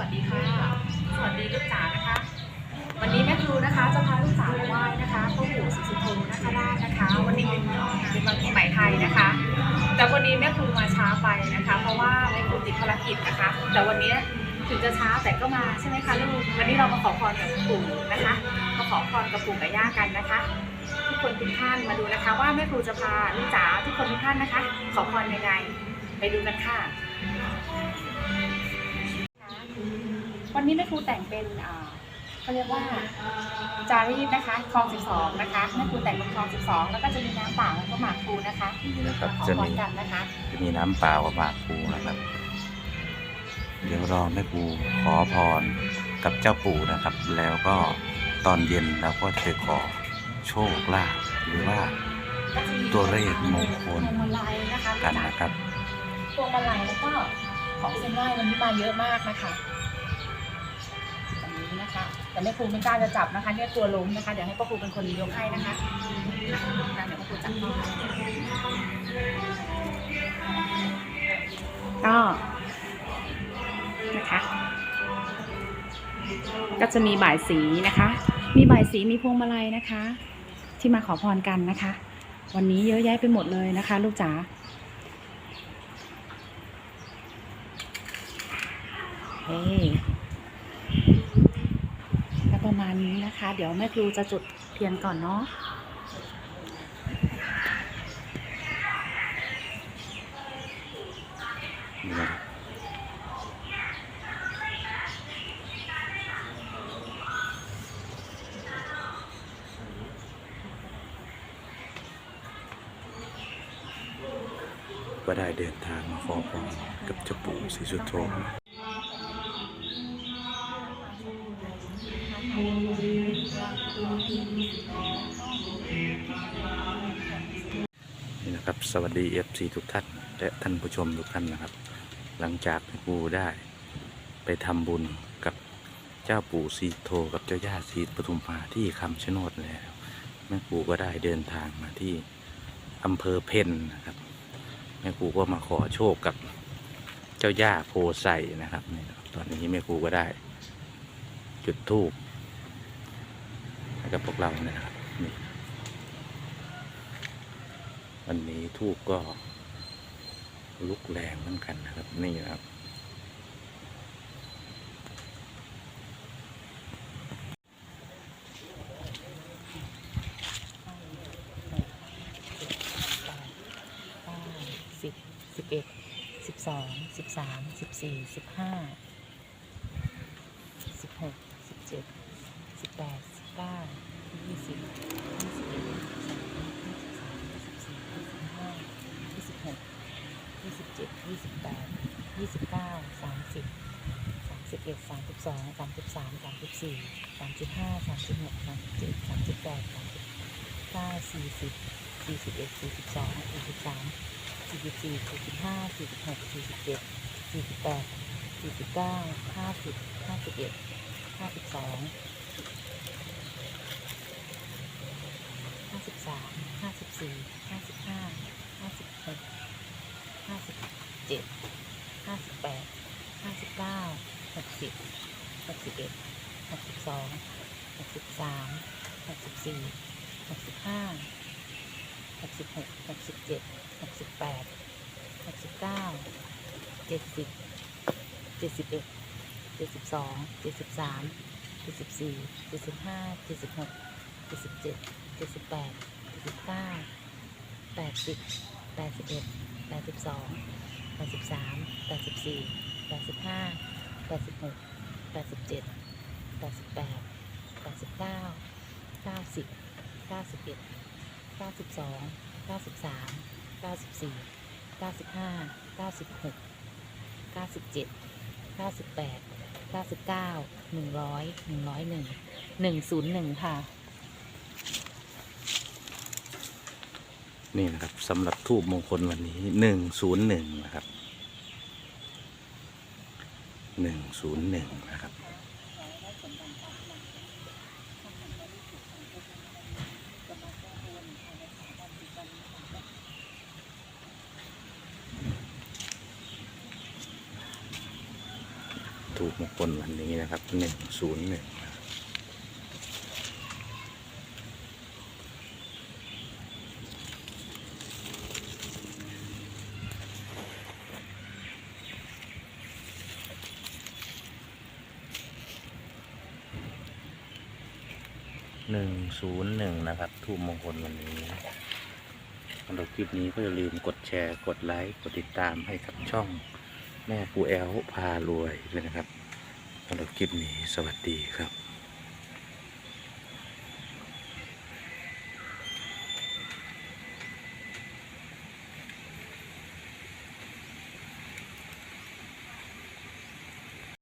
วัสดีค่ะ สวัสดีลูกจ๋านะคะ วันนี้แม่ครูนะคะจะพาลูกจ๋าไหว้นะคะพ่อปู่ศรีสุโธนะคะราชนะคะ วันนี้เป็นเป็นวันปีใหม่ไทยนะคะ แต่วันนี้แม่ครูมาช้าไปนะคะ เพราะว่าแม่ครูติดภารกิจนะคะ แต่วันนี้ถึงจะช้าแต่ก็มาใช่ไหมคะลูก วันนี้เรามาขอพรกับปู่นะคะ มาขอพรกับปู่กับย่ากันนะคะ ทุกคนทุกท่านมาดูนะคะ ว่าแม่ครูจะพาลูกจ๋าทุกคนทุกท่านนะคะ ขอพรยังไง ไปดูกันค่ะ วันนี้แม่ครูแต่งเป็นอ่าเขาเรียกว่าจารีตนะคะคลอง 12 นะคะแม่ครูแต่งเป็นคลอง 12 แล้วก็จะมีน้ำเปล่าแล้วก็หมากครูนะคะนี่นะครับขอจะพรมีกันนะคะจะมีน้ำเปล่ากับหมากภูนะครับ เดี๋ยวรอแม่ปูขอพรกับเจ้าปู่นะครับ แล้วก็ตอนเย็นเราก็จะขอโชคลาภหรือว่าตัวเลขมงคล พวงมาลัยนะคะกันนะครับ พวงมาลัยแล้วก็ของเส้นไหว้วันนี้มาเยอะมากนะคะตรง นี้นะคะ แต่แม่ครูไม่กล้าจะจับนะคะเนี่ยตัวล้มนะคะ เดี๋ยวให้พ่อครูเป็นคนยกให้นะคะเดี๋ยวพ่อครูจับให้ก็นะคะ ก็จะมีบ่ายสีนะคะ มีบ่ายสีมีพวงมาลัยนะคะ ที่มาขอพรกันนะคะ วันนี้เยอะแยะไปหมดเลยนะคะ ลูกจ๋าเฮ้ ณนี้นะคะ เดี๋ยวแม่ครูจะจุดเทียนก่อนเนาะก็ได้เดินทางมาขอพรกับเจ้าปู่ศรีสุโธ ครับสวัสดี FC ทุกท่านและท่านผู้ชมทุกท่านนะครับ หลังจากที่ปู่ได้ ไปทำบุญกับเจ้าปู่ศรีโทกับเจ้าย่าศรีปทุมมาที่คำชะโนดแล้ว แม่ปู่ก็ได้เดินทางมาที่อำเภอเพนนะครับ แม่ครูก็มาขอโชคกับเจ้าย่าโพไซนะครับนี่ตอนนี้แม่ครูก็ได้ จุดธูปให้กับพวกเราเนี่ยนะครับนี่ วันนี้ทูบก็ลุกแรงเหมือนกันนะครับ นี่นะครับเก้าสิบสิบเอ็ดสิบสองสิบสามสิบสี่สิบห้าสิบหกสิบเจ็ดสิบแปดสิบเก้ายี่สิบยี่สิบเอ็ด ห้ายี่สิบหกยี่สิบเจ็ดยี่สิบแปดยี่สิบเก้าสามสิบสามสิบเอ็ดสามสิบสองสามสิบสามสามสิบสี่สามสิบห้าสามสิบหกสามสิบเจ็ดสามสิบแปดสามสิบเก้าสี่สิบสี่สิบเอ็ดสี่สิบสองสี่สิบสามสี่สิบสี่สี่สิบห้าสี่สิบหกสี่สิบเจ็ดสี่สิบแปดสี่สิบเก้าห้าสิบห้าสิบเอ็ดห้าสิบสองห้าสิบสามห้าสิบสี่ห้าสิบห้าห้าสิบหกห้าสิบเจ็ดห้าสิบแปดห้าสิบเก้าหกสิบหก สิบเอ็ดหกสิบสองหกสิบสามหกสิบสี่หกสิบห้าหกสิบหกหกสิบเจ็ดหกสิบแปดหกสิบเก้าเจ็ดสิบเจ็ดสิบเอ็ดเจ็ดสิบสองเจ็ดสิบสามเจ็ดสิบสี่เจ็ดสิบห้าเจ็ดสิบหกเจ็ดสิบเจ็ดเจ็ดสิบแปดเจ็ดสิบเก้าแปดสิบแปดสิบเอ็ดแปดสิบสองแปดสิบสามแปดสิบสี่แปดสิบห้าแปดสิบหก แปดสิบเจ็ดแปดสิบแปดแปดสิบเก้าเก้าสิบเก้าสิบเอ็ดเก้าสิบสองเก้าสิบสามเก้าสิบสี่เก้าสิบห้าเก้าสิบหกเก้าสิบเจ็ดเก้าสิบแปดเก้าสิบเก้าหนึ่งร้อยหนึ่งร้อยหนึ่งหนึ่งศูนย์หนึ่งค่ะ นี่นะครับสำหรับทูบมงคลวันนี้หนึ่งศูนย์หนึ่งนะครับ หนึ่งศูนย์หนึ่งนะครับ ถูกมงคลวันนี้นะครับหนึ่งศูนย์หนึ่ง หนึ่งศูนย์หนึ่งนะครับถูกมงคลวันนี้สำหรับคลิปนี้ก็อย่าลืมกดแชร์กดไลค์กดติดตามให้กับช่องแม่ปูแอลพารวยด้วยนะครับสำหรับคลิปนี้สวัสดีครับ